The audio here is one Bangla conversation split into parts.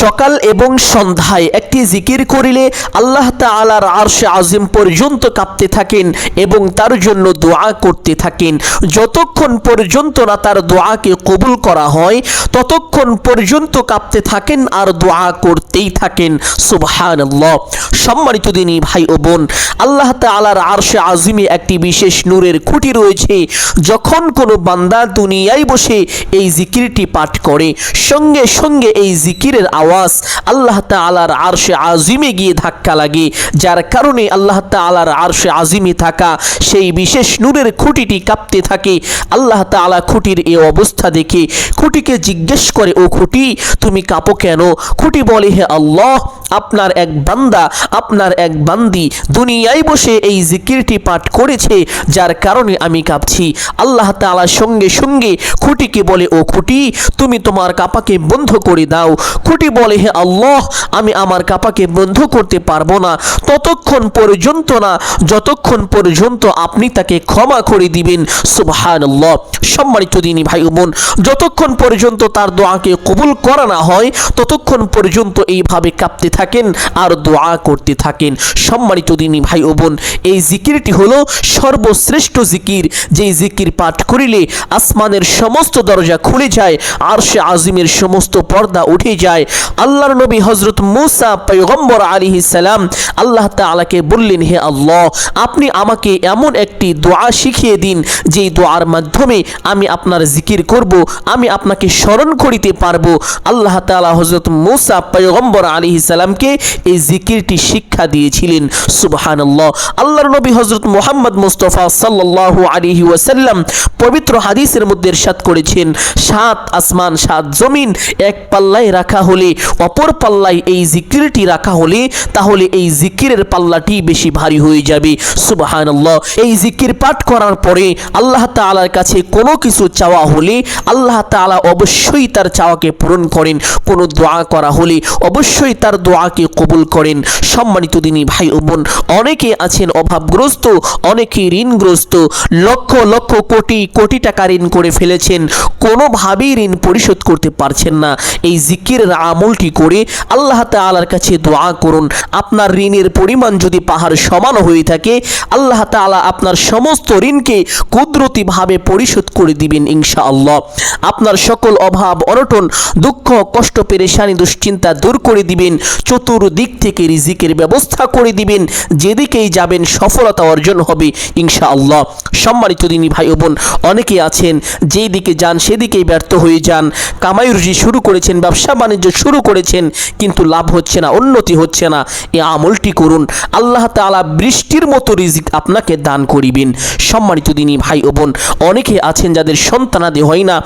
সকাল এবং সন্ধ্যায় একটি জিকির করিলে আল্লাহ তাআলার আরশে আজিম পর্যন্ত কাঁপতে থাকেন এবং তার জন্য দোয়া করতে থাকেন। যতক্ষণ পর্যন্ত না তার দোয়াকে কবুল করা হয়, ততক্ষণ পর্যন্ত কাঁপতে থাকেন আর দোয়া করতেই থাকেন। সুবহানাল্লাহ। সম্মানিত দিনী ভাই ও বোন, আল্লাহ তাআলার আরশে আজিমে একটি বিশেষ নূরের খুঁটি রয়েছে। যখন কোনো বান্দা দুনিয়ায় বসে এই জিকিরটি পাঠ করে, সঙ্গে সঙ্গে এই জিকিরের আওয়াজ আল্লাহ তাআলার আরশে আজিমে গিয়ে ধাক্কা লাগে। যার কারণে আল্লাহ তাআলার আরশে আজিমে থাকা সেই বিশেষ নূরের খুঁটিটি কাঁপতে থাকে। আল্লাহ তাআলা খুঁটির এই অবস্থা দেখে খুঁটিকে জিজ্ঞেস করে, ও খুঁটি, তুমি কাঁপো কেন? খুঁটি বলে, হে আল্লাহ, আপনার এক বান্দা, আপনার এক বান্দি দুনিয়ায় বসে এই জিকিরটি পাঠ করেছে, যার কারণে আমি কাঁপছি। আল্লাহ তাআলা সঙ্গে সঙ্গে খুঁটিকে বলে, ও খুঁটি, তুমি তোমার কাপাকে বন্ধ করে দাও। খুঁটি বলে, হে আল্লাহ, আমি আমার কাপাকে বন্ধ করতে পারব না। ততক্ষণ পর্যন্ত না, যতক্ষণ পর্যন্ত আপনি তাকে ক্ষমা করে দিবেন। সুবহানাল্লাহ। সম্মানিত দিনী ভাই বোন, যতক্ষণ পর্যন্ত তার দোয়াকে কবুল করা না হয়, ততক্ষণ পর্যন্ত এইভাবে কাঁপতে থাকেন আর দোয়া করতে থাকেন। সম্মানিত দিনী ভাই ও বোন, এই জিকিরটি হলো সর্বশ্রেষ্ঠ জিকির। যেই জিকির পাঠ করিলে আসমানের সমস্ত দরজা খুলে যায় আর সে আজিমের সমস্ত পর্দা উঠে যায় আল্লাহর নবী হজরত মুসা পৈগম্বর আলী সালাম আল্লাহ তাআলাকে বললেন, হে আল্লাহ, আপনি আমাকে এমন একটি দোয়া শিখিয়ে দিন, যেই দোয়ার মাধ্যমে আমি আপনার জিকির করব, আমি আপনাকে স্মরণ করিতে পারব। আল্লাহ তাআলা হজরত মুসা পৈগম্বর আলী সালামকে এই জিকিরটি শিক্ষা দিয়েছিলেন। সুবহানাল্লাহ। আল্লাহর নবী হজরত মোহাম্মদ মুস্তফা সাল্লাল্লাহু আলাইহি ওয়াসাল্লাম পবিত্র হাদিসের মধ্যে ইরশাদ করেছেন, সাত আসমান, সাত জমিন এক পাল্লায় রাখা হলে অপর পাল্লায় এই জিকিরটি রাখা হলে তাহলে এই জিকিরের পাল্লাটি বেশি ভারী হয়ে যাবে। সুবহানাল্লাহ। এই জিকির পাঠ করার পরে আল্লাহ তাআলার কাছে কোনো কিছু চাওয়া হলে আল্লাহ তাআলা অবশ্যই তার চাওয়াকে পূরণ করেন। কোনো দোয়া করা হলে অবশ্যই তার দোয়াকে কবুল করেন। সম্মানিত দিনী ভাই ও বোন, অনেকে আছেন অভাবগ্রস্ত অনেকে ঋণগ্রস্ত। লক্ষ লক্ষ কোটি কোটি টাকা ঋণ করে ফেলেছেন। কোনোভাবেই ঋণ পরিশোধ করতে পারছেন না। এই জিকিরের আমলটি করে আল্লাহ তাআলার কাছে দোয়া করুন। আপনার ঋণের পরিমাণ যদি পাহাড় সমান হয়ে থাকে, আল্লাহ তাআলা আপনার সমস্ত ঋণকে কুদরতিভাবে পরিশোধ করে দিবেন ইনশাআল্লাহ। আপনার সকল অভাব, অনটন, দুঃখ, কষ্ট, পেরেশানি, দুশ্চিন্তা দূর করে দিবেন। চতুর্দিক থেকে রিজিকের ব্যবস্থা করে দিবেন। যেদিকেই যাবেন সফলতা অর্জন হবে ইনশাআল্লাহ। সম্মানিত দিনী ভাই বোন, অনেকে আছেন যেই দিকে যান সেদিকেই ব্যর্থ হয়ে যান। কামাই রুজি শুরু করেছেন, ব্যবসা বাণিজ্য শুরু করেছেন, কিন্তু লাভ হচ্ছে না, উন্নতি হচ্ছে না। এ আমলটি করুন, আল্লাহ তাআলা বৃষ্টির মতো রিজিক আপনাকে দান করিবেন। সম্মানিত দিনী ভাই ও বোন, অনেকে আছেন যাদের সন্তানাদি হয় না।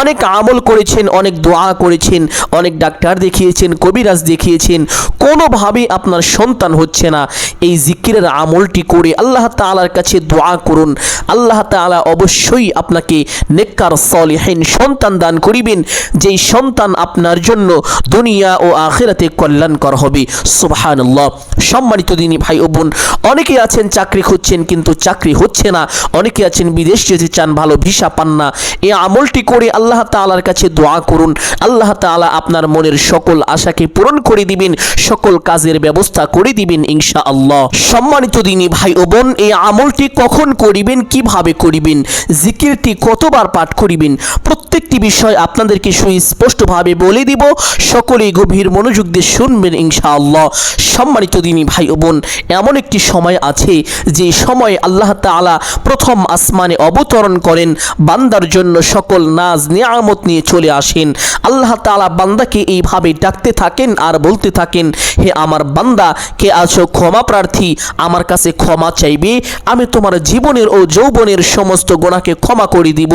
অনেক আমল করেছেন, অনেক দোয়া করেছেন, অনেক ডাক্তার দেখিয়েছেন, কবিরাজ দেখিয়েছেন কোনোভাবে আপনার সন্তান হচ্ছে না। এই জিকিরের আমলটি করে আল্লাহ তাআলার কাছে দোয়া করুন। আল্লাহ তাআলা অবশ্যই আপনাকে নেককার, সলিহিন সন্তান দান করিবেন। যেই সন্তান আপনার জন্য দুনিয়া ও আখেরাতে কল্যাণকর হবে। সুবহানাল্লাহ। সম্মানিত দিনী ভাই ও বোন, অনেকে আছেন চাকরি খুঁজছেন কিন্তু চাকরি হচ্ছে না। অনেকে আছেন বিদেশ যেতে চান, ভালো ভিসা পান না। এই আমলটি করে আল্লাহ তাআলার কাছে দোয়া করুন। আল্লাহ তাআলা আপনার মনের সকল আশাকে পূরণ করে দিবেন, সকল কাজের ব্যবস্থা করে দিবেন ইনশা আল্লাহ সম্মানিত দিনী ভাই ও বোন এই আমলটি কখন করিবেন, কীভাবে করিবেন, জিকিরটি কতবার পাঠ করিবেন, প্রত্যেকটি বিষয় আপনাদেরকে সুস্পষ্টভাবে বলে দিব। সকলেই গভীর মনোযোগ দিয়ে শুনবেন ইনশাআল্লাহ। সম্মানিত দিনী ভাই ও বোন, এমন একটি সময় আছে যে সময় আল্লাহ তাআলা প্রথম আসমানে অবতরণ করেন, বান্দার জন্য সকল নাজ, নিয়ামত নিয়ে চলে আসেন। আল্লাহ তাআলা বান্দাকে এইভাবে ডাকতে থাকেন আর বলতে থাকেন, হে আমার বান্দা, কে আছো ক্ষমা প্রার্থী? আমার কাছে ক্ষমা চাইবে, আমি তোমার জীবনের ও যৌবনের সমস্ত গোনাকে ক্ষমা করে দিব।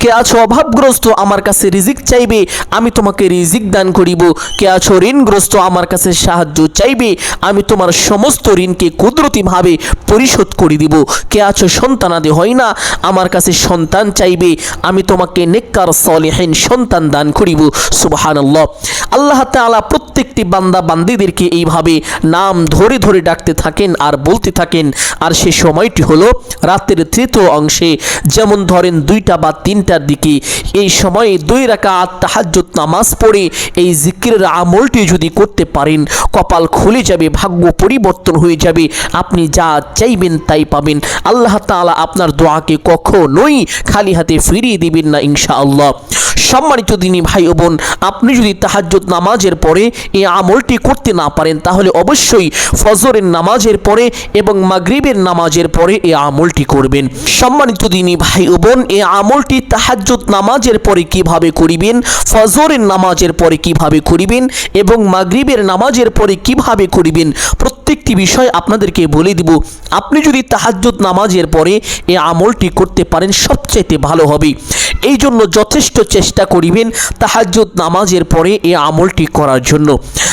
কে আছো অভাবগ্রস্ত, আমার কাছে রিজিক চাইবে, আমি তোমাকে রিজিক দান করিব। কে আছো ঋণগ্রস্ত? আমার কাছে সাহায্য চাইবে। আমি তোমার সমস্ত ঋণকে কুদরতিভাবে পরিশোধ করে দিব। কে আছো সন্তানাদি হয় না? আমার কাছে সন্তান চাইবে। আমি তোমাকে নেককার, সলেহীন সন্তান দান করিব। সুবহানাল্লাহ। আল্লাহ তাআলা প্রত্যেক প্রত্যেকটি বান্দা বান্দিদেরকে এইভাবে নাম ধরে ধরে ডাকতে থাকেন আর বলতে থাকেন। আর সে সময়টি হলো রাতের তৃতীয় অংশে। যেমন ধরেন দুইটা বা তিনটার দিকে। এই সময়ে দুই রাকা তাহাজ্জুদ নামাজ পড়ে এই জিকিরের আমলটি যদি করতে পারেন, কপাল খুলে যাবে, ভাগ্য পরিবর্তন হয়ে যাবে। আপনি যা চাইবেন তাই পাবেন। আল্লাহ তাআলা আপনার দোয়াকে কখনোই খালি হাতে ফিরিয়ে দিবেন না ইনশাআল্লাহ। সম্মানিত দিনী ভাই বোন, আপনি যদি তাহাজ্জুদ নামাজের পরে এই আমলটি করতে না পারেন, তাহলে অবশ্যই ফজরের নামাজের পরে এবং মাগরিবের নামাজের পরে এই আমলটি করবেন। সম্মানিত দিনী ভাই ও বোন, এই আমলটি তাহাজ্জুদ নামাজের পরে কীভাবে করিবেন, ফজরের নামাজের পরে কীভাবে করিবেন এবং মাগরিবের নামাজের পরে কীভাবে করিবেন, প্রত্যেকটি বিষয় আপনাদেরকে বলে দিব। আপনি যদি তাহাজ্জুদ নামাজের পরে এই আমলটি করতে পারেন, সবচাইতে ভালো হবে। এই জন্য যথেষ্ট চেষ্টা করিবেন তাহাজ্জুদ নামাজের পরে এই আমলটি করার জন্য।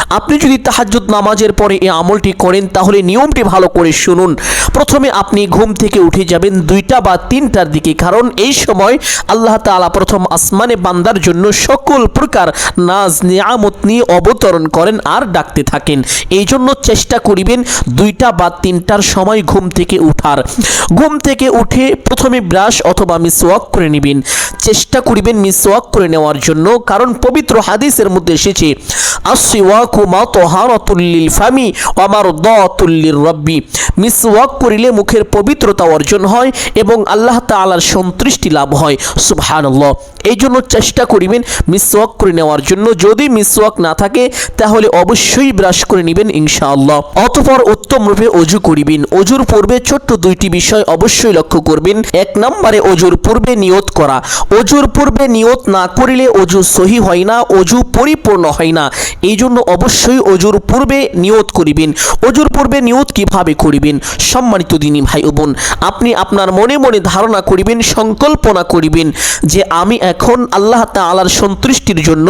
আপনি যদি তাহাজ্জুদ নামাজের পরে এই আমলটি করেন, তাহলে নিয়মটি ভালো করে শুনুন। প্রথমে আপনি ঘুম থেকে উঠে যাবেন দুইটা বা তিনটার দিকে, কারণ এই সময় আল্লাহ তাআলা প্রথম আসমানে বান্দার জন্য সকল প্রকার নাজ, নিয়ামত নিয়ে অবতরণ করেন আর ডাকতে থাকেন। এই জন্য চেষ্টা করিবেন দুইটা বা তিনটার সময় ঘুম থেকে উঠার। ঘুম থেকে উঠে প্রথমে ব্রাশ অথবা মিসওয়াক করে নেবেন। চেষ্টা করিবেন মিসওয়াক করে নেওয়ার জন্য। কারণ পবিত্র হাদিসের মধ্যে এসেছে, আসিওয়াকু মা তোহারতুল্লিল ফামি আমার দুল্লির রব্বি। মিসওয়াক করিলে মুখের পবিত্রতা অর্জন হয় এবং আল্লাহ তাআলার সন্তুষ্টি লাভ হয়। সুবহানাল্লাহ। এই জন্য চেষ্টা করিবেন মিসওয়াক করে নেওয়ার জন্য। যদি মিসওয়াক না থাকে, তাহলে অবশ্যই ব্রাশ করে নেবেন ইনশাআল্লাহ। অতঃপর উত্তম রূপে অজু করিবেন। অজুর পূর্বে ছোট্ট দুইটি বিষয় অবশ্যই লক্ষ্য করবেন। এক নম্বরে অজুর পূর্বে নিয়ত করা। অজুর পূর্বে নিয়ত না করিলে অজু সহি হয় না, অজু পরিপূর্ণ হয় না। এই জন্য অবশ্যই অজুর পূর্বে নিয়ত করিবেন। অজুর পূর্বে নিয়ত কীভাবে করিবেন? সম্মানিত দিনী ভাই ও বোন, আপনি আপনার মনে মনে ধারণা করিবেন, সংকল্পনা করিবেন যে আমি এখন আল্লাহ তাআলার সন্তুষ্টির জন্য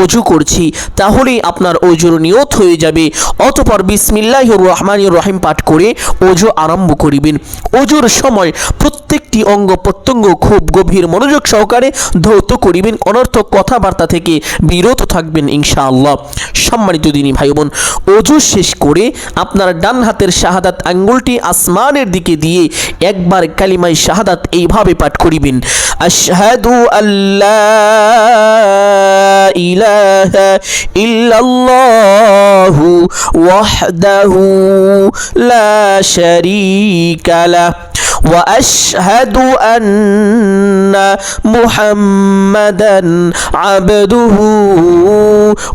অজু করছি, তাহলেই আপনার অজুর নিয়ত হয়ে যাবে। অতপর বিসমিল্লাহির রহমানির রহিম পাঠ করে অজু আরম্ভ করিবেন। অজুর সময় প্রত্যেকটি অঙ্গ প্রত্যঙ্গ খুব গভীর মনোযোগ সহকারে ধৌত করিবেন, অনর্থক কথাবার্তা থেকে বিরত থাকবেন ইনশাআল্লাহ। সম্মানিত দিনী ভাই বোন অজু শেষ করে আপনার ডান হাতের শাহাদাত আঙ্গুলটি আসমানের দিকে দিয়ে একবার কালিমাই শাহাদাত এইভাবে পাঠ করিবেন, আশহাদু আল্লাহ ইলাহা ইল্লাল্লাহু ওয়াহদাহু লা শারীকা লাহ واشهد ان محمدا عبده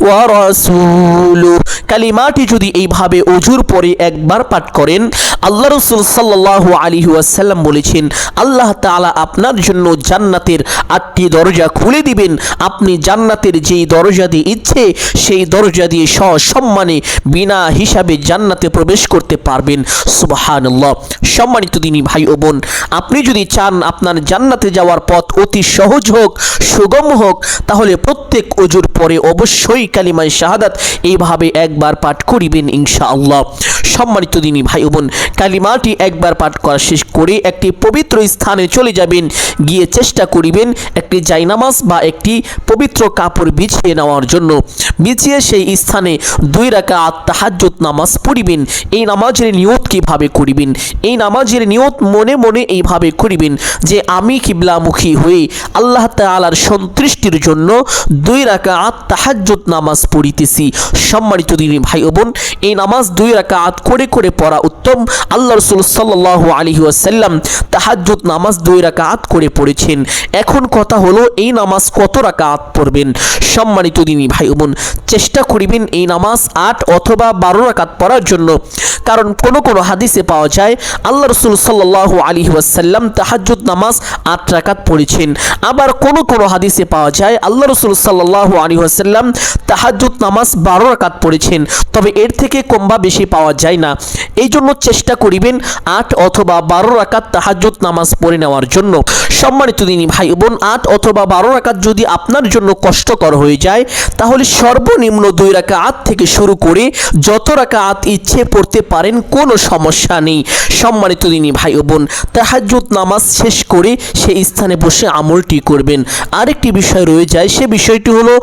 ورسوله কালিমাটি যদি এইভাবে অজুর পরে একবার পাঠ করেন আল্লাহ রসুল সাল্লাহ আলী ওয়াসাল্লাম বলেছেন আল্লাহ তাআলা আপনার জন্য জান্নাতের আটটি দরজা খুলে দিবেন। আপনি জান্নাতের যেই দরজা দিয়ে ইচ্ছে, সেই দরজা দিয়ে সসম্মানে বিনা হিসাবে জান্নাতে প্রবেশ করতে পারবেন। সুবহানাল্লাহ। সম্মানিত দিনী ভাই ও বোন, আপনি যদি চান আপনার জান্নাতে যাওয়ার পথ অতি সহজ হোক, সুগম হোক, তাহলে প্রত্যেক অজুর পরে অবশ্যই কালিমায় শাহাদাত এইভাবে একবার পাঠ করিবেন ইনশাআল্লাহ। সম্মানিত দিনী ভাই ও বোন, কালিমাটি একবার পাঠ করা শেষ করে একটি পবিত্র স্থানে চলে যাবেন। গিয়ে চেষ্টা করিবেন একটি জাইনামাজ বা একটি পবিত্র কাপড় বিছিয়ে নেওয়ার জন্য। বিছিয়ে সেই স্থানে দুই রাকা তাহাজ্জুদ নামাজ পড়িবেন। এই নামাজের নিয়ত কীভাবে করিবেন? এই নামাজের নিয়ত মনে মনে এইভাবে করিবেন যে আমি কিবলামুখী হয়ে আল্লাহ তাআলার সন্তুষ্টির জন্য দুই রাকাত তাহাজ্জুদ নামাজ পড়িতেছি। সম্মানিত দিনী ভাই বোন, এই নামাজ দুই রাকাত করে করে পড়া উত্তম। আল্লাহ রসুল সাল্লাহ ওয়াসাল্লাম তাহাজ্জুদ নামাজ দুই রাকাত করে পড়েছেন। এখন কথা হলো, এই নামাজ কত রাকাত পড়বেন? সম্মানিত দিনী ভাই বোন, চেষ্টা করিবেন এই নামাজ আট অথবা বারো রাকাত পড়ার জন্য। কারণ কোনো কোনো হাদিসে পাওয়া যায়, আল্লাহ রসুল সাল্লাহ আলী ওয়াসাল্লাম তাহাজ্জুদ নামাজ আট রাকাত পড়েছেন। আবার কোনো কোনো হাদিসে পাওয়া যায়, আল্লাহ রসুল সাল্লাহ আলী ওয়াসাল্লাম তাহাজ্জুদ নামাজ বারো রাকাত পড়েছেন। তবে এর থেকে কম বা বেশি পাওয়া যায় না। এই জন্য চেষ্টা করিবেন আট অথবা বারো রাকাত তাহাজ্জুদ নামাজ পড়ে নেওয়ার জন্য। সম্মানিত দিনী ভাই বোন, আট অথবা বারো রাকাত যদি আপনার জন্য কষ্টকর হয়ে যায়, তাহলে সর্বনিম্ন দুই রাকাত থেকে শুরু করে যত রাকাত ইচ্ছে পড়তে পারেন, কোনো সমস্যা নেই। সম্মানিত দিনী ভাই বোন, তাহাজ্জুদ নামাজ শেষ করে সেই স্থানে বসে আমলটি করবেন। আরেকটি বিষয় রয়ে যায়, সে বিষয়টি হলো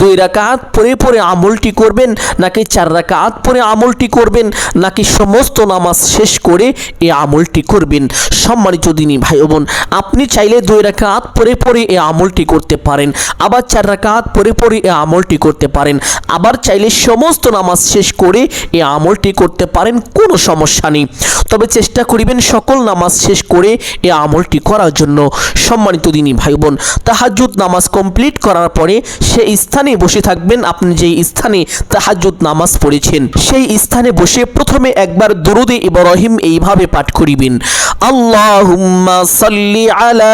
দুই রাকাত পরে পরে আমলটি করবেন, নাকি চার রাকাত পরে আমলটি করবেন, নাকি সমস্ত নামাজ শেষ করে এই আমলটি করবেন। সম্মানিত দিনী ভাই বোন, আপনি চাইলে দুই রাকাত পরে পরে এই আমলটি করতে পারেন, আবার চার রাকাত পরে পরে এই আমলটি করতে পারেন, আবার চাইলে সমস্ত নামাজ শেষ করে এই আমলটি করতে পারেন, কোনো সমস্যা নেই। তবে চেষ্টা করিবেন সকল নামাজ শেষ করে এই আমলটি করার জন্য। সম্মানিত দিনী ভাই বোন তাহাজুদ নামাজ কমপ্লিট করার পরে সেই স্থানে বসে থাকবেন। আপনি যেই স্থানে তাহাজুদ নামাজ পড়েছেন, সেই স্থানে বসে প্রথমে একবার দরুদে ইব্রাহিম এইভাবে পাঠ করিবেন, আল্লাহুম্মা সাল্লি আলা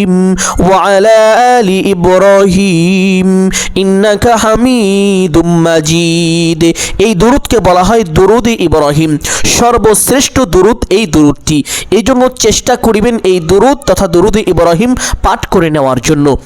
আলা ইব্রাহিম ওয়া আলা আলি ইব্রাহিম, ইন্নাকা এই দুরুদকে বলা হয় দুরুদে ইব্রাহিম। সর্বশ্রেষ্ঠ দুরুদ এই দুরুদটি। এই জন্য চেষ্টা করিবেন এই দুরুদ তথা দুরুদে ইব্রাহিম পাঠ করে নেওয়ার জন্য।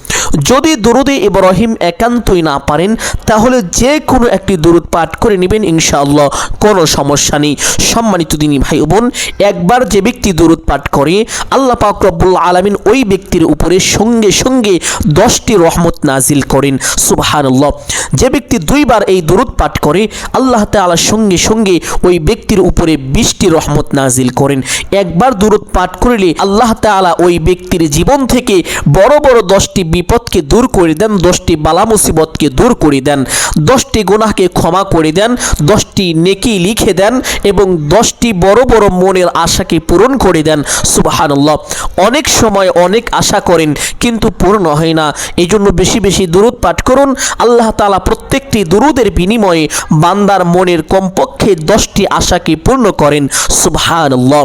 যদি দুরুদে ইব্রাহিম একান্তই না পারেন, তাহলে যে কোনো একটি দুরুদ পাঠ করে নেবেন ইনশাআল্লাহ। কোনো সমস্যা নেই। সম্মানিত দিনী ভাই বোন, একবার যে ব্যক্তি দুরুদ পাঠ করে, আল্লাহ পাক রব্বুল আলামিন ওই ব্যক্তির উপরে সঙ্গে সঙ্গে দশটি রহমত নাজিল করেন। সুবহানাল্লাহ। যে ব্যক্তি দুইবার এই দুরুদ পাঠ করে, আল্লাহ তাআলা সঙ্গে সঙ্গে ওই ব্যক্তির উপরে বিশটি রহমত নাজিল করেন। একবার দুরুদ পাঠ করলে আল্লাহ তাআলা ওই ব্যক্তির জীবন থেকে বড় বড় দশটি বিপদকে দূর করে দেন, দশটি বালা মুসিবতকে দূর করে দেন, দশটি গুনাহকে ক্ষমা করে দেন, দশটি নেকি লিখে দেন এবং দশটি বড় বড় মনের আশাকে পূরণ করে দেন। সুবাহান্লাহ অনেক সময় অনেক আশা করেন, কিন্তু পূর্ণ হয় না। এই জন্য বেশি বেশি দুরুদ পাঠ করুন। আল্লাহ তালা প্রত্যেকটি দুরুদের বিনিময়ে বান্দার মনের কমপক্ষে দশটি আশাকে পূর্ণ করেন। সুবহানাল্লাহ।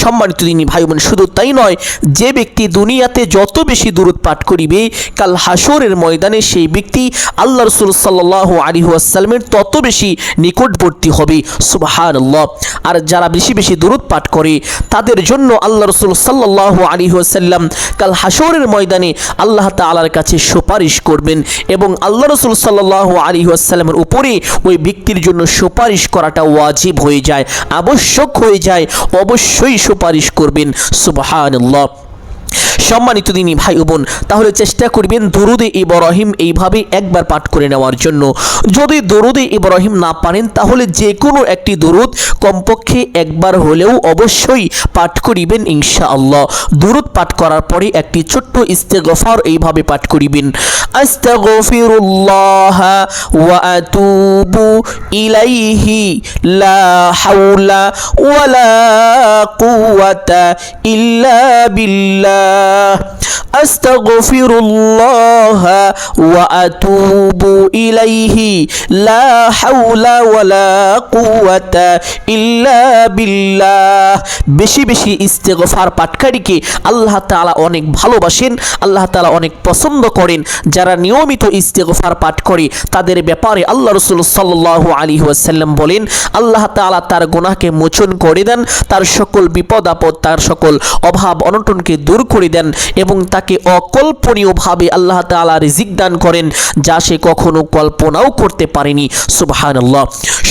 সম্মানিত দিনী ভাই বোন শুধু তাই নয়, যে ব্যক্তি দুনিয়াতে যত বেশি দূরত পাঠ করিবে, কাল হাসরের ময়দানে সেই ব্যক্তি আল্লাহ রসুল সাল্লাহ আলী আসাল্লামের তত বেশি নিকটবর্তী হবে। সুবাহান্লাহ আর যারা বেশি বেশি দূরত পাঠ করে, তাদের জন্য আল্লাহ রসুল সাল্লাহ আলী আসাল্লাম কাল হাসরের ময়দানে আল্লাহ তালার কাছে সুপারিশ করবেন এবং আল্লাহ রসুল সাল্লাহ আলী আসসালামের উপরে ওই ব্যক্তির জন্য সুপারিশ করাটা ওয়াজিব হয়ে যায়, আবশ্যক হয়ে যায়, অবশ্যই সুপারিশ করবেন। সুবাহান্লাহ সম্মানিত দিনী ভাই বোন, তাহলে চেষ্টা করবেন দরুদে ইব্রাহিম এইভাবে একবার পাঠ করে নেওয়ার জন্য। যদি দরুদে ইব্রাহিম না পারেন, তাহলে যে কোনো একটি দরুদ কমপক্ষে একবার হলেও অবশ্যই পাঠ করিবেন ইনশা আল্লাহ দরুদ পাঠ করার পরে একটি ছোট্ট ইস্তেগফার এইভাবে পাঠ করিবেন। আস্তাগফিরুল্লাহ ওয়া আতুবু ইলাইহি লা হাওলা ওয়ালা কুওয়াতা ইল্লা বিল্লাহ। আস্তাগফিরুল্লাহ ওয়া আতুবু ইলাইহি লা হাওলা ওয়ালা কুওয়াতা ইল্লা বিল্লাহ। বেশি বেশি ইস্তেগফার পাঠকারীকে আল্লাহ তাআলা অনেক ভালোবাসেন, আল্লাহ তাআলা অনেক পছন্দ করেন। যারা নিয়মিত ইস্তেগফার পাঠ করে, তাদের ব্যাপারে আল্লাহ রসুল সাল্লাহ আলী ওয়াসাল্লাম বলেন, আল্লাহ তাআলা তার গুনাহকে মোচন করে দেন, তার সকল বিপদ আপদ, তার সকল অভাব অনটনকে দূর করে দেন। এবং তাকে অকল্পনীয়ভাবে আল্লাহ তাআলা রিজিক দান করেন, যা সে কখনো কল্পনাও করতে পারেনি। সুবহানাল্লাহ।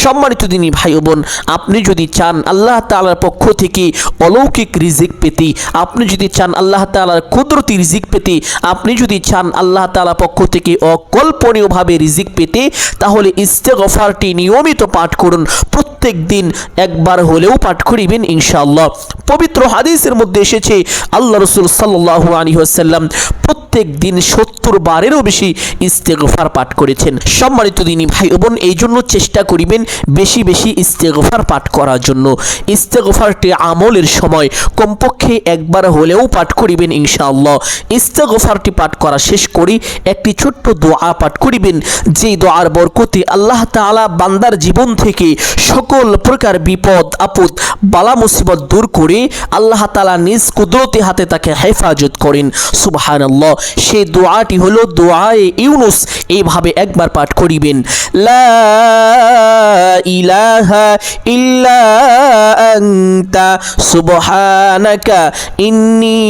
সম্মানিত দিনী ভাই বোন, আপনি যদি চান আল্লাহ তাআলার পক্ষ থেকে অলৌকিক রিজিক পেতে, আপনি যদি চান আল্লাহ তাআলার কুদরতি রিজিক পেতে, আপনি যদি চান আল্লাহ তাআলা পক্ষ থেকে অকল্পনীয়ভাবে রিজিক পেতে, তাহলে ইস্তেগফারটি নিয়মিত পাঠ করুন। প্রত্যেক দিন একবার হলেও পাঠ করিবেন ইনশাআল্লাহ। পবিত্র হাদিসের মধ্যে এসেছে, আল্লাহ রসুল সাল্লাহ আলী ওয়াসাল্লাম প্রত্যেক দিন সত্তর বারেরও বেশি ইস্তেগফার পাঠ করেছেন। সম্মানিত ভাই বোন এই জন্য চেষ্টা করিবেন বেশি বেশি ইস্তেগফার পাঠ করার জন্য। ইস্তেগফারটি আমলের সময় কমপক্ষে একবার হলেও পাঠ করিবেন ইনশাআল্লাহ। ইস্তেগফারটি পাঠ করা শেষ করি একটি ছোট্ট দোয়া পাঠ করিবেন। যেই দোয়ার বরকতে আল্লাহ তাআলা বান্দার জীবন থেকে সকল প্রকার বিপদ, আপদ বালা মুসিবত দূর করে আল্লাহ তাআলা নিজ কুদরতি হাতে তাকে হেফাজত করেন। সুবহানাল্লাহ, সেই দোয়াটি হলো দোয়ায়ে ইউনুস, এইভাবে একবার পাঠ করিবেন। লা ইলাহা ইন্নী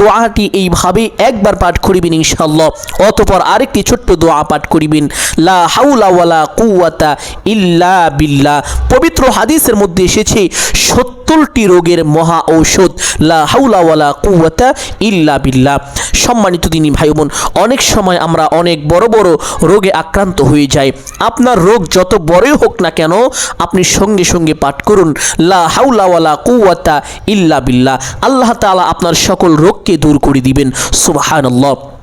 দোয়াটি এইভাবে একবার পাঠ করিবেন ইনশাআল্লাহ, অতঃপর আরেকটি ছোট্ট দোয়া পাঠ করিবেন। লা হাওলা ওয়ালা কুওয়াতা ইল্লা বিল্লাহ। পবিত্র হাদিসের মধ্যে এসেছে, সত্তরটি রোগের মহা ঔষধ। লা হাউলা ওয়ালা কুওয়াতা ইল্লা বিল্লাহ। সম্মানিত দিনী ভাই বোন অনেক সময় আমরা অনেক বড় বড় রোগে আক্রান্ত হয়ে যাই। আপনার রোগ যত বড়ই হোক না কেন, আপনি সঙ্গে সঙ্গে পাঠ করুন। লা হাউলা ওয়ালা কুওয়াতা ইল্লা বিল্লাহ। আল্লাহ তাআলা আপনার সকল রোগকে দূর করে দিবেন। সুবহানাল্লাহ।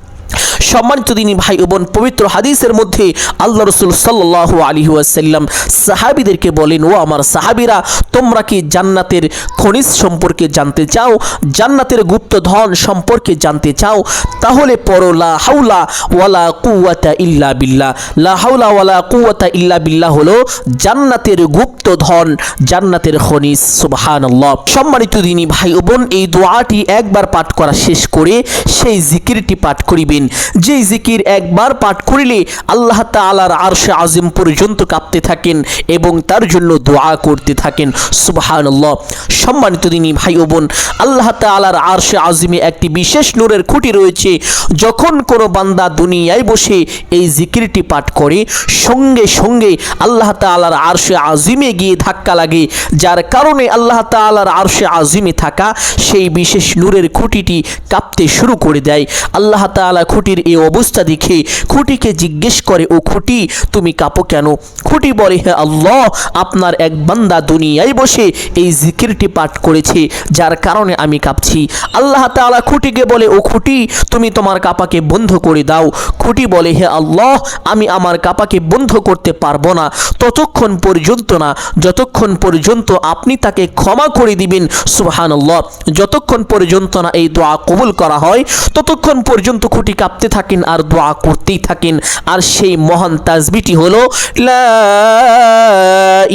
সম্মানিত দিনী ভাই ও বোন, পবিত্র হাদিসের মধ্যে আল্লাহ রসুল সাল্লাহ আলী ওয়াসাল্লাম সাহাবিদেরকে বলেন, ও আমার সাহাবিরা, তোমরা কি জান্নাতের খনিজ সম্পর্কে জানতে চাও? জান্নাতের গুপ্ত ধন সম্পর্কে জানতে চাও? তাহলে পড়ো, লা হাউলা ওয়ালা কুওয়াতা ইল্লা বিল্লা লা হাউলা ওয়ালা কুওয়াতা ইল্লা বিল্লাহ হলো জান্নাতের গুপ্ত ধন, জান্নাতের খনিজ, সুবহানাল্লাহ। সম্মানিত দিনী ভাই ও বোন, এই দোয়াটি একবার পাঠ করা শেষ করে সেই জিকিরটি পাঠ করিবেন। যে জিকির একবার পাঠ করিলে আল্লাহ তাআলার আরশে আজিম পর্যন্ত কাঁপতে থাকেন এবং তার জন্য দোয়া করতে থাকেন। সুবহানাল্লাহ। সম্মানিত দিনী ভাই ও বোন, আল্লাহ তাআলার আরশে আজিমে একটি বিশেষ নূরের খুঁটি রয়েছে। যখন কোনো বান্দা দুনিয়ায় বসে এই জিকিরটি পাঠ করে, সঙ্গে সঙ্গে আল্লাহ তাআলার আরশে আজিমে গিয়ে ধাক্কা লাগে। যার কারণে আল্লাহ তাআলার আরশে আজিমে থাকা সেই বিশেষ নূরের খুঁটিটি কাঁপতে শুরু করে দেয়। আল্লাহ তাআলা খুঁটির এই অবস্থা দেখে খুঁটিকে জিজ্ঞেস করে, ও খুঁটি, তুমি কাঁপো কেন? খুঁটি বলে, হে আল্লাহ, আপনার এক বান্দা দুনিয়ায় বসে এই জিকিরটি পাঠ করেছে, যার কারণে আমি কাঁপছি। আল্লাহ তাআলা খুঁটিকে বলে, ও খুঁটি, তুমি তোমার কাপাকে বন্ধ করে দাও। খুঁটি বলে, হে আল্লাহ, আমি আমার কাপাকে বন্ধ করতে পারব না। ততক্ষণ পর্যন্ত না, যতক্ষণ পর্যন্ত আপনি তাকে ক্ষমা করে দিবেন, সুবহানাল্লাহ, যতক্ষণ পর্যন্ত না এই দোয়া কবুল করা হয়, ততক্ষণ পর্যন্ত খুঁটি কাঁপতে থাকেন আর দোয়া করতেই থাকেন। আর সেই মহান তাজবিটি হলো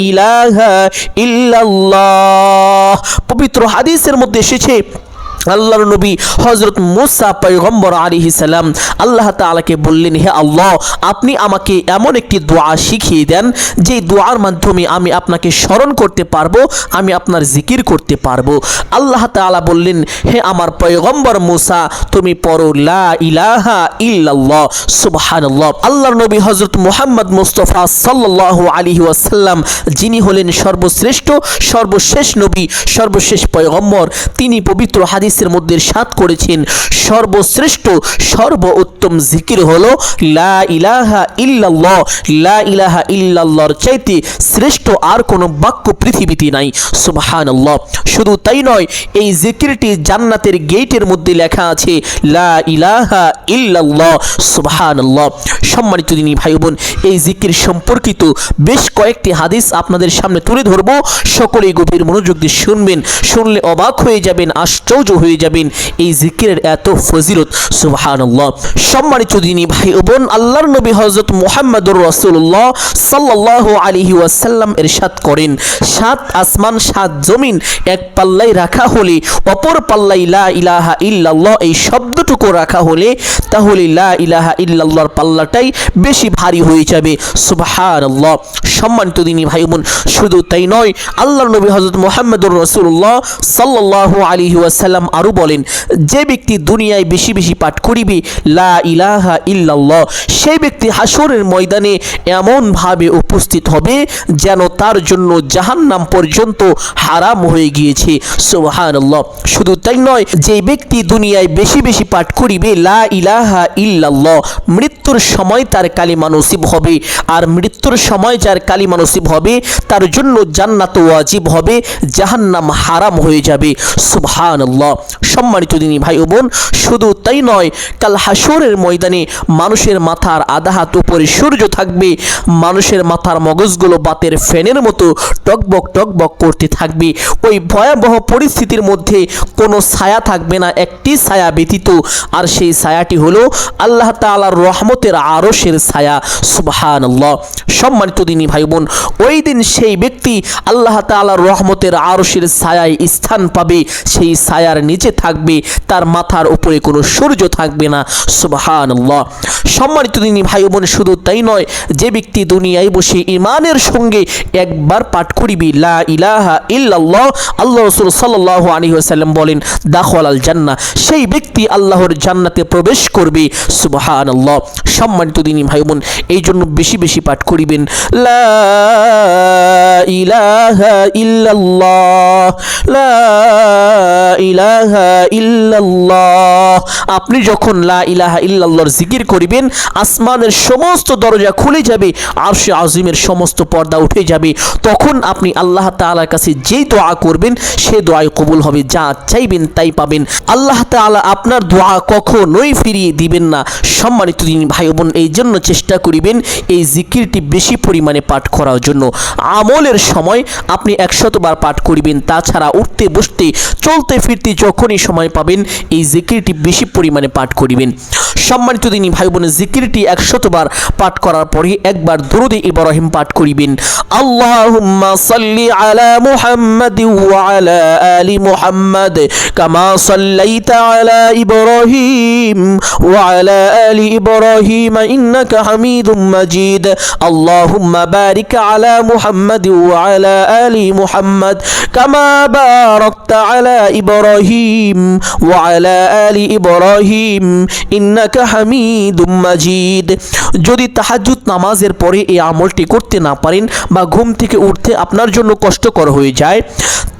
ইলাহা ইল্লাল্লাহ। পবিত্র হাদিসের মধ্যে এসেছে আল্লাহর নবী হজরত মুসা পৈগম্বর আলী সালাম, আল্লাহ তালাকে বললেন, হে আল্লাহ, আপনি আমাকে এমন একটি দোয়া শিখিয়ে দেন যে দোয়ার মাধ্যমে আমি আপনাকে স্মরণ করতে পারব, আমি আপনার জিকির করতে পারব। আল্লাহ তাআলা বললেন, হে আমার পয়গম্বর মুসা, তুমি পড়ো, লা ইলাহা ইল্লাল্লাহ, সুবহানাল্লাহ। আল্লাহর নবী হজরত মুহাম্মদ মুস্তফা সাল্লাল্লাহু আলাইহি ওয়াসাল্লাম, যিনি হলেন সর্বশ্রেষ্ঠ, সর্বশেষ নবী, সর্বশেষ পয়গম্বর, তিনি পবিত্র হাদিসের মধ্যে সাত করেছেন, সর্বশ্রেষ্ঠ, সর্বোত্তম জিকির হলো লা ইলাহা ইল্লাল্লাহ, লা ইলাহা ইল্লাল্লাহর চাইতে শ্রেষ্ঠ আর কোনো বাক্য পৃথিবীতে নাই। সুবহানাল্লাহ। শুধু তাই নয়, এই জিকিরটি জান্নাতের গেটের মধ্যে লেখা আছে, লা ইলাহা ইল্লাল্লাহ। সুবহানাল্লাহ। সম্মানিত দিনী ভাই বোন এই জিকির সম্পর্কিত বেশ কয়েকটি হাদিস আপনাদের সামনে তুলে ধরবো। সকলেই গভীর মনোযোগ দিয়ে শুনবেন, শুনলে অবাক হয়ে যাবেন, আশ্চর্য হয়ে যাবেন। এই জিকিরের এত ফজিলত, সুবহানাল্লাহ। সম্মানিত দিনী ভাই বোন, আল্লাহর নবী হযরত মুহাম্মদুর রাসূলুল্লাহ সাল্লাল্লাহু আলাইহি ওয়াসাল্লাম ইরশাদ করেন, সাত আসমান, সাত জমিন, এক পাল্লাই রাখা হলে, অপর পাল্লাই লা ইলাহা ইল্লাল্লাহ এই শব্দটুকু রাখা হলে, তাহলে লা ইলাহা ইল্লাল্লাহর পাল্লাটাই বেশি ভারী হয়ে যাবে। সুবহানাল্লাহ। সম্মানিত দিনী ভাই বোন, শুধু তাই নয়, আল্লাহর নবী হযরত মুহাম্মদুর রাসূলুল্লাহ সাল্লাল্লাহু আলাইহি ওয়াসাল্লাম আরও বলেন, যে ব্যক্তি দুনিয়ায় বেশি বেশি পাঠ করিবে, লা ইলাহা ইল্লাল্লাহ সেই ব্যক্তি হাসরের ময়দানে এমনভাবে উপস্থিত হবে যেন তার জন্য জাহান্নাম পর্যন্ত হারাম হয়ে গিয়েছে। সুবহানাল্লাহ। শুধু তাই নয়, যে ব্যক্তি দুনিয়ায় বেশি বেশি পাঠ করিবে, লা ইলাহা ইল্লাল্লাহ মৃত্যু মৃত্যুর সময় তার কালিমা নসিব হবে। আর মৃত্যুর সময় যার কালিমা নসিব হবে, তার জন্য জান্নাত ওয়াজিব হবে, জাহান্নাম হারাম হয়ে যাবে। সুবহানাল্লাহ। সম্মানিত দিনী ভাই ও বোন, শুধু তাই নয়, কাল হাসরের ময়দানে মানুষের মাথার আধা হাত উপরে সূর্য থাকবে, মানুষের মাথার মগজগুলো বাতের ফ্যানের মতো টকবক টকবক করতে থাকবে। ওই ভয়াবহ পরিস্থিতির মধ্যে কোনো ছায়া থাকবে না, একটি ছায়া ব্যতীত। আর সেই ছায়াটি হলো আল্লাহ তাআলার রহমতের আরশের ছায়া। সুবহানাল্লাহ। সম্মানিত দিনী ভাই বোন, ওই দিন সেই ব্যক্তি আল্লাহ তাআলার রহমতের আরশের ছায়ায় স্থান পাবে। সেই ছায়ার নিচে থাকবে, তার মাথার উপরে কোনো সূর্য থাকবে না। সুবহানাল্লাহ। সম্মানিত দিনী ভাই বোন, শুধু তাই নয়, যে ব্যক্তি দুনিয়ায় বসে ইমানের সঙ্গে একবার পাঠ করিবি, লা ইলাহা ইল্লাল্লাহ, আল্লাহ রসুল সাল্লাহ আলী ওয়াসাল্লাম বলেন দাখল আল জান্না সেই ব্যক্তি আল্লাহর জান্নাতে প্রবেশ করবে। সুবহানাল্লাহ। সম্মানিত দিনী ভাই বোন, এই জন্য বেশি বেশি পাঠ করিবেন, লা ইলাহা ইল্লাল্লাহ। লা ইলাহা ইল্লাল্লাহ। আপনি যখন লা ইলাহা ইল্লাল্লাহর জিকির করিবেন, আসমানের সমস্ত দরজা খুলে যাবে, আরশে আজিমের সমস্ত পর্দা উঠে যাবে। তখন আপনি আল্লাহ তাআলার কাছে যেই দোয়া করবেন, সে দোয়াই কবুল হবে, যা চাইবেন তাই পাবেন। আল্লাহ তাআলা আপনার দোয়া কখনোই ফিরিয়ে দিবেন না। সম্মানিত দিন ভাই বোন এই জন্য চেষ্টা করিবেন এই জিকিরটি বেশি পরিমাণে পাঠ করার জন্য। আমলের সময় আপনি একশতবার পাঠ করিবেন, তাছাড়া উঠতে বসতে, চলতে ফিরতে যখনই সময় পাবেন এই জিকিরটি বেশি পরিমাণে পাঠ করিবেন। সম্মানিত দিনী ভাই বোনের জিকিরটি একশতবার পাঠ করার পরে একবার দরুদে ইব্রাহিম পাঠ করিবেন। আল্লাহুম্মা সাল্লি আলা মুহাম্মাদ ওয়া আলা আলি মুহাম্মাদ কামা সাল্লাইতা আলা ইব্রাহিম ওয়া আলা আলি ইব্রাহিম ইন্নাকা হামিদুম মাজিদ। আল্লাহুম্মা বারিক আলা মুহাম্মাদ ওয়া আলা আলি মুহাম্মাদ কামা বারাকতা আলা ইব্রাহিম ওয়া আলা আলি ইব্রাহিম ইন্নাকা হামিদুম মাজিদ। যদি তাহাজ্জুদ নামাজের পরে এই আমলটি করতে না পারেন বা ঘুম থেকে উঠতে আপনার জন্য কষ্টকর হয়ে যায়,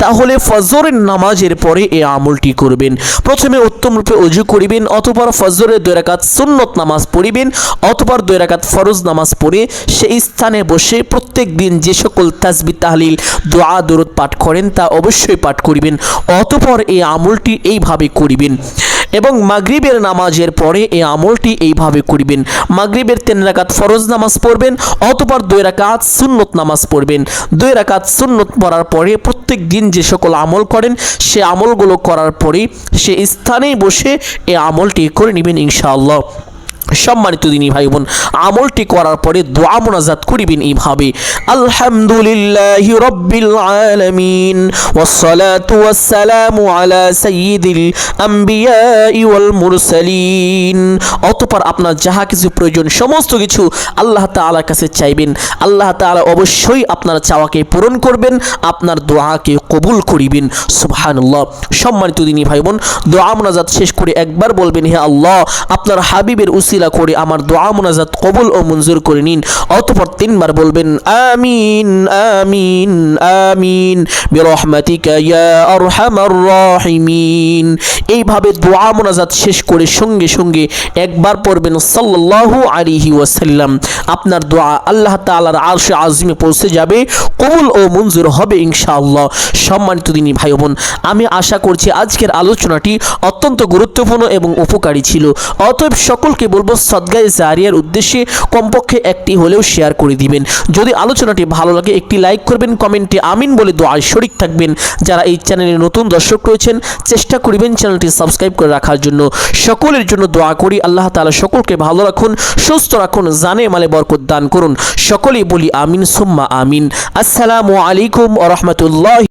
তাহলে ফজরের নামাজের পরে এই আমলটি করবেন। প্রথমে উত্তম রূপে অজু করিবেন, অতপর ফজরের দুই রাকাত সুন্নত নামাজ পড়িবেন, অতপর দুই রাকাত ফরজ নামাজ পড়ে সেই স্থানে বসে প্রত্যেক দিন যে সকল তাজবি তাহলিল, দোয়া, দরুদ পাঠ করেন তা অবশ্যই পাঠ করিবেন, অতপর এই আমলটি এইভাবে করিবেন। এবং মাগরিবের নামাজের পরে এই আমলটি এইভাবে করিবেন। মাগরিবের তিন রাকাত ফরজ নামাজ পড়বেন, অতপর দুই রাকাত সুন্নত নামাজ পড়বেন। দুই রাকাত সুন্নত পড়ার পরে প্রত্যেক দিন যে সকল আমল করেন, সে আমলগুলো করার পরে সে স্থানেই বসে এই আমলটি করে নেবেন ইনশাআল্লাহ। সম্মানিত দিনী ভাই বোন আমলটি করার পরে দোয়া মোনাজাত করিবেন এইভাবে। আলহামদুলিল্লাহ রব্বিল আলামিন ওয়াসসালামু আলা সাইয়্যিদিল আম্বিয়াই ওয়াল মুরসালিন। অতঃপর আপনার যাহা কিছু প্রয়োজন, সমস্ত কিছু আল্লাহ তাআলার কাছে চাইবেন। আল্লাহ তাআলা অবশ্যই আপনার চাওয়াকে পূরণ করবেন, আপনার দোয়াকে কবুল করিবেন। সুবহানাল্লাহ। সম্মানিত দিনী ভাই বোন দোয়া মোনাজাত শেষ করে একবার বলবেন, হে আল্লাহ, আপনার হাবিবের উসিলা করে আমার দোয়া মোনাজাত কবুল ও মঞ্জুর করে নিন। অতঃপর তিনবার বলবেন, আমিন আমিন আমিন, বিরহমাতিকা ইয়া আরহামার রাহিমিন। এইভাবে দোয়া মোনাজাত শেষ করে সঙ্গে সঙ্গে একবার পড়বেন, সাল্লাল্লাহু আলাইহি ওয়াসাল্লাম। আপনার দোয়া আল্লাহ তাআলার আরশে আযমে পৌঁছে যাবে, কবুল ও মঞ্জুর হবে ইনশাআল্লাহ। সম্মানিত দিনী ভাই বোন, আমি আশা করছি আজকের আলোচনাটি অত্যন্ত গুরুত্বপূর্ণ এবং উপকারী ছিল। অতএব সকলকে বলব সদগায় জারিয়ার উদ্দেশ্যে কমপক্ষে একটি হলেও শেয়ার করে দিবেন। যদি আলোচনাটি ভালো লাগে, একটি লাইক করবেন কমেন্টে আমিন বলে দোয়ায় শরিক থাকবেন। যারা এই চ্যানেলে নতুন দর্শক রয়েছেন, চেষ্টা করিবেন চ্যানেলটি সাবস্ক্রাইব করে রাখার জন্য। সকলের জন্য দোয়া করি, আল্লাহ তাআলা সকলকে ভালো রাখুন, সুস্থ রাখুন, জানে মালে বরকত দান করুন। সকলেই বলি আমিন, সুম্মা আমিন। আসসালামু আলাইকুম রাহমাতুল্লাহ